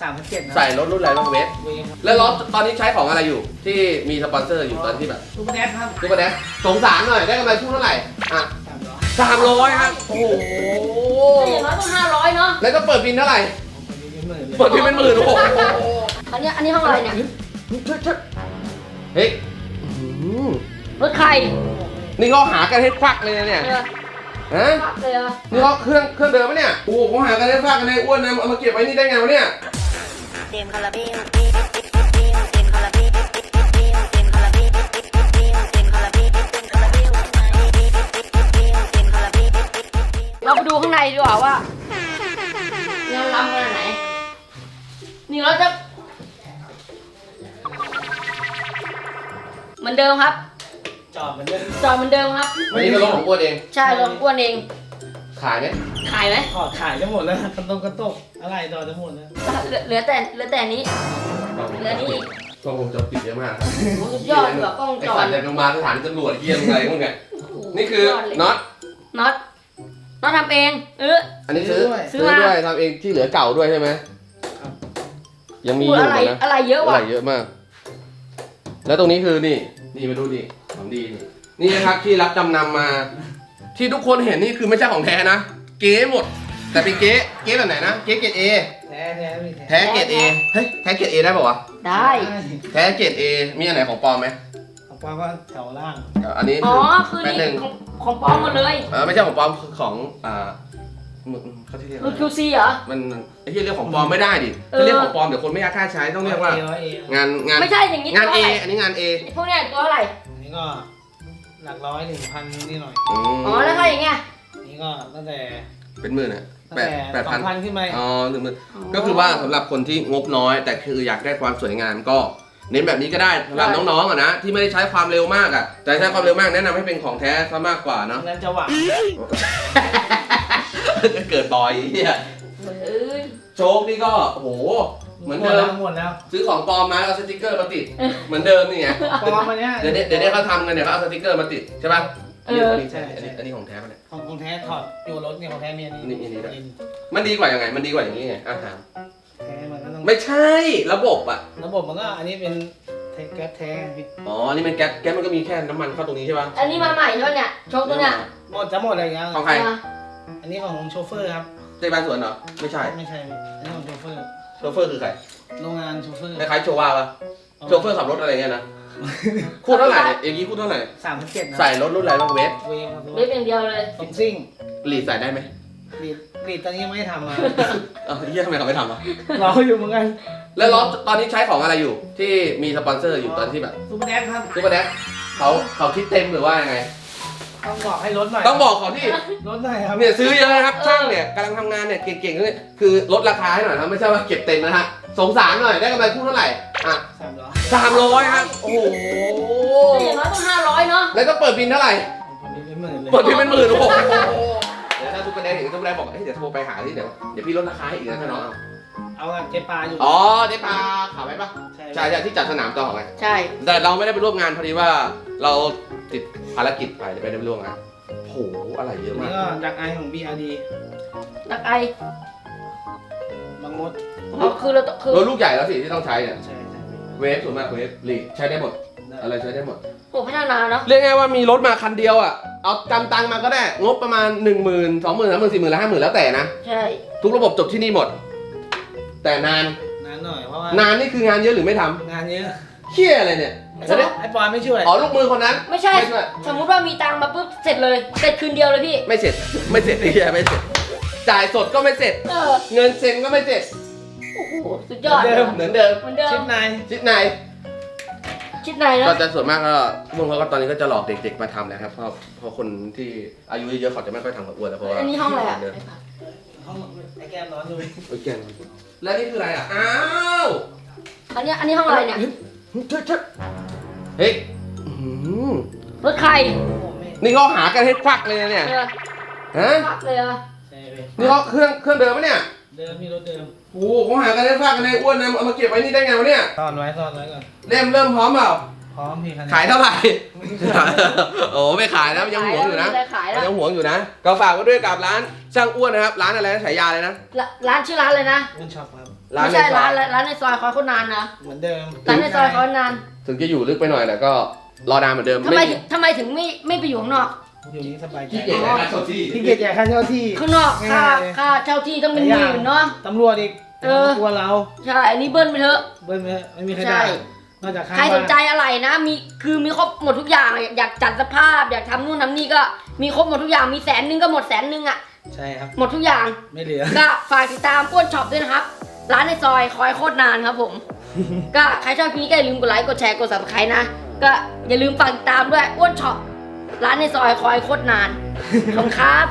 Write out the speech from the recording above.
สามพันเจ็ดนะใส่รถรุ่นอะไรบ้างเวฟเวฟครับแล้วรถตอนนี้ใช้ของอะไรอยู่ ที่มีสปอนเซอร์อยู่ตอนที่แบบซูเปอร์แดชครับซูเปอร์แดชสงสารหน่อยได้กำไรคู่เท่าไหร่อะสามร้อยสามร้อยครับ โอ้โหก็อย่างน้อยต้องห้าร้อยเนาะแล้วก็เปิดบินเท่าไหร่ ผมเป็นหมื่นเลยเปิดบินเป็นหมื่นโอ้โหอันนี้อันนี้ห้องอะไรเนี่ย เฮ้ยอื้อหือรถใครนี่เขาหากันให้ควักเลยนะเนี่ยเออฮะปักเลยเหรอนี่เขาเครื่องเครื่องเดิมปะเนี่ย โอ้โหเขาหากันให้ควักกันให้อ้วนนะเอามาเก็บไว้นี่ได้ไงวะเนี่ย เต็มคาราเบลเต็มคาราเบลเต็มคาราเบลเต็มคาราเบลเต็มคาราเบลเต็มคาราเบลเต็มคาราเบลเราไปดูข้างในดีกว่าว่าเงินล้ำขนาดไหนนี่เราจะเหมือนเดิมครับ จอดเหมือนเดิมจอดเหมือนเดิมครับอันนี้ก็รถของอ้วนเอง ใช่รถอ้วนเอง ขายไหม ขายไหมถอดขายจะหมดแล้วกระตกกระตกอะไรต่อจะหมดแล้วเหลือเหลือแต่เหลือแต่นี้ เหลือนี่อีกกล้องวงจรปิดเยอะมากโอ้สุดยอดเลยว่ะกล้องวงไอ้จสัรตว์เนี่ยลงมาสถานีตำรวจเยี่ยมอะไรพวกเนี่ยโโหนี่คือสุดยดเลยน็อต น็อตน็อตทำเอง เออ อันนี้ซื้อซื้ซื้ออมา ด้วยทำเองที่เหลือเก่าด้วยใช่ไหมยังมีอพูดยู่อะไรนะอะไรเยอะอะว่ะไรเยอะมาก แล้วตรงนี้คือนี่ นี่มาดูดิของดีนี่นี่นะครับที่รับจำนำมา ที่ทุกคนเห็นนี่คือไม่ใช่ของแท้นะ เก๊หมด แต่เป็นเก๊เก๊แบบไหนนะเก๊เกรดเอแท้แท้ไม่แท้เกรดเอเฮ้ยแท้เกรดเอได้ป่าวะได้ แท้เกรดเอมีอันไหนของปลอมไหมของปลาก็แถวล่างอันนี้อ๋อคือคือแป๊บหนี่นึ่งของของปลอมหมดเลยเออไม่ใช่ของปลอมคือของอ่ามึงเขาที่เรียกอะรุ่นไร QC เหรอ มันไอ้ที่เรียกของปลอมไม่ได้ดิเออ ถ้าเรียกของปลอมเดี๋ยวคนไม่อยากกล้าใช้ต้องเรียกว่า ร้อยเองานงานไม่ใช่อย่างนี้งานตัว A เท่าไหร่อันนี้งาน A พวกเนี้ยตัวเท่าไหร่ อันนี้ก็หลักร้อยหนึ่งพันนี่หน่อยอืมอ๋อ แล้วถ้าอย่างเงี้ยอั นนี้ก็ตั้งแต่เป็นหมื่นอะตั้งแปดแต่แปดสอพันงพันขึ้นไปอ๋อหนึ่งหมื่นก็คือว่าสำหรับคนที่งบน้อย แต่คืออยากได้ความสวยงามก็เน้นแบบนี้ก็ได้สำหรับน้องๆอะนะที่ไม่ได้ใช้ความเร็วมากอะแต่ใช้ความเร็วมากแนะนำให้เป็นของแท้ซะมากกว่าเนาะ นั้นจะหวังเกิดบ่อยเฮียเอ้ยโชคนี่ก็โอ้โห เหมือนเดิม หมดแล้วซื้อของปลอมมาเอาสติกเกอร์มาติด เหมือนเดิมนี่ไงปลอมมาเนี้ยเดี๋ยวนี้เดี๋ยวนี้เขาทำกันเนี่ยเขาเอาสติกเกอร์มาติดใช่ป่ะ เอออันนี้ใช่อันนี้อันนี้ของแท้ปะเนี่ย ของของแท้ถอดอยู่รถเนี่ยของแท้มีอันนี้นี่นี่นี่มันดีกว่ายังไง มันดีกว่าอย่างนี้ไงอาหารแท้มันก็ต้องไม่ใช่ระบบอะ ระบบมันก็อันนี้เป็นแท้แก๊สแท้พี่อ๋อ นี่มันแก๊ส แก๊สมันก็มีแค่น้ำมันเข้าตรงนี้ใช่ป่ะอันนี้มาใหม่ใช่ไหมเนี่ยโชคตัวเนี้ยหมดจะหมดอะไรอย่างเงี้ยของใครนะอันนี้ของโชเฟอร์ครับเจ๊บ้านสวนเหรอ ไม่ใช่ ไม่ใช่อันนี้ของโชเฟอร์ โชเฟอร์คือใคร โรงงานโชเฟอร์คล้ายๆโชว่าป่ะโชเฟอร์ขับรถอะไรเงี้ยนะ คู่เท่าไหร่เนี่ยอย่างนี้คู่เท่าไหร่ สามพันเจ็ดนะใส่รถรุ่นอะไรบ้างเวฟเวฟครับเล็บอย่างเดียวเลยสองซิ่งลีดใส่ได้ไหมกรีดกรีดตอนนี้ยังไม่ได้ทำมาเอ้าเยี่ยทำไมเขาไม่ทำอะ รออยู่เหมือนกันแล้วรถตอนนี้ใช้ของอะไรอยู่ ที่มีสปอนเซอร์อยู่ตอนที่แบบซูเปอร์แดชครับซูเปอร์แดชเขาเขาคิดเต็มหรือว่ายังไง ต้องบอกให้ลดหน่อยต้องบอกเขาที่ ลดหน่อยครับเนี่ยซื้อเยอะนะครับช่างเนี่ยกำลังทำงานเนี่ยเก่งๆเนี่ยคือลดราคาให้หน่อยนะไม่ใช่ว่าเก็บเต็มนะฮะ สงสารหน่อยได้กำไรคู่เท่าไหร่อะสามร้อยสามร้อยครับโอ้โหก็อย่างน้อยต้องห้าร้อยเนาะแล้วก็เปิดบินเท่าไหร่ ผมเป็นหมื่นเลยเปิดบินเป็นหมื่นโอ้โหเดี๋ยวถ้าทุกคนได้เห็นทุกคนได้บอกเฮ้ยเดี๋ยวโทรไปหาที่เดี๋ยวเดี๋ยวพี่ลดราคาให้อีกนะถ้าน้องเอาเอาอะเจ๊ปลาอยู่ อ๋อเจ๊ปาข่าวไหมปะใช่ใช่ใช่ที่จัดสนามต่อไงใช่ แต่เราไม่ได้ไปร่วมงานพอดีว่าเราติดภารกิจไปเลยไม่ได้ไปร่วมงานโอ้โหอะไรเยอะอันมานี้กก็ดักไอของ BRD ดักไอบา งมดอ๋อคือเราต้องคือรถลูกใหญ่แล้วสิที่ต้องใช้เนี่ย ใช่ใช่เวฟส่วนมากเวฟลีดใช้ได้หมด อะไรใช้ได้หมด โอ้พัฒนาเนาะเรียกง่ายว่ามีรถมาคันเดียวอะ เอากำตังมาก็ได้ งบประมาณ 1 0 0 0 0 2 0 0 0 0 3 0 0 0 0 4 0 0 0 0แล้วห้าหมื่นแล้วแต่นะ ใช่ทุกระบบจบที่นี่หมด แต่นาน นานหน่อยเพราะว่านานนี่คืองานเยอะหรือไม่ทงานเยอะำเชี่ยอะไรเนี่ยไอ้ปอนไม่ช่วยอ๋อลูกมือคนนั้น ไม่ใช่ ไม่ช่วยสมมุติว่ามีตังค์มาปุ๊บเสร็จเลยเสร็จคืนเดียวเลยพี่ ไม่เสร็จ ไม่เสร็จไอ้เหี้ยไม่เสร็จ จ่ายสดก็ไม่เสร็จ เออ เงินเซ็นก็ไม่เสร็จโอ้โห สุดยอดเหมือนเดิมเหมือนเดิชิมปนายชิดในคิดไหนก็นะจะส่วนมากก็พวกเขาก็ตอนนี้ก็จะหลอกเด็ก ๆ มาทำแหละครับเพราะเพราะคนที่อายุเยอะๆเขาจะไม่ค่อยทำกับอ้วนแล้วเพราะว่าอันนี้ห้องอะไรอะเดิมห้องไอ้แก้มนอนอยู่โอเคแล้วนี่คืออะไรอะอ้าวอันนี้อันนี้ห้องอะไรเนี่ยเฮ้ยอื้อหือรถใครโอ้โหไม่นี่เขาหากันให้ควักเลยนะเนี่ยเออฮะปักเลยเหรอใช่เว้ย นี่เขาเครื่องเครื่องเดิมปะเนี่ย เดิมมีรถเดิมโอ้โหเขาหากันให้ควักกันให้อ้วนนะเอามาเก็บไว้นี่ได้ไงวะเนี่ยซ่อนไว้ซ่อนไว้ก่อนเล่มเริ่มพร้อมเปล่า พร้อมพี่คันนี้ขายเท่าไหร่ โอ้ไม่ขายนะยังหวงอยู่นะไม่ได้ขายแล้วยังหวงอยู่นะ ก็ฝากไว้ด้วยกับร้านช่างอ้วนนะครับ ร้านอะไรนะฉายาเลยนะ ร้านร้านชื่อร้านเลยนะรุ่นช็อปครับร้านไม่ในใช่ซอร้านยร้านในซอยคอยโคนนานนะ เหมือนเดิมร้านในซอยคอยนานถึงจะอยู่ลึกไปหน่อยแต่ก็รอนานเหมือนเดิมทำไมไม่ถึงทำไมถึงไม่ไม่ไปอยู่ข้างนอก อยู่นี้สบายใจขี้เกียจจ่ายค่าเช่าที่พี่เกียจจ่ายค่าเช่าที่ ข้างนอกค่าง่ายๆเลยค่าเช่าที่ต้องเป็นหมื่นเนาะ ตำรวจอีกเออ กลัวเราใช่อันนี้เบิ้ลไปเถอะ เบิ้ลไม่ไม่มีใครใช่ ได้นอกจากข้างใครสนใจบ้าอะไรนะ มีคือมีครบหมดทุกอย่างอยากอยากจัดสภาพ อยากทำนู่นทำนี่ก็มีครบหมดทุกอย่างมีแสนหนึงก็หมดแสนหนึงอะ ใช่ครับ หมดทุกอย่าง ไม่เหลือ ก็ฝากติดตามอ้วนช็อปด้วยนะครับ ร้านในซอยคอยโคตรนานครับผม ก็ใครชอบคลิปนี้ก็อย่าลืมกดไลค์ กดแชร์ กด subscribe นะ ก็อย่าลืมฝากติดตามด้วยอ้วนช็อป ร้านในซอยคอยโคตรนานขอบคุณครับ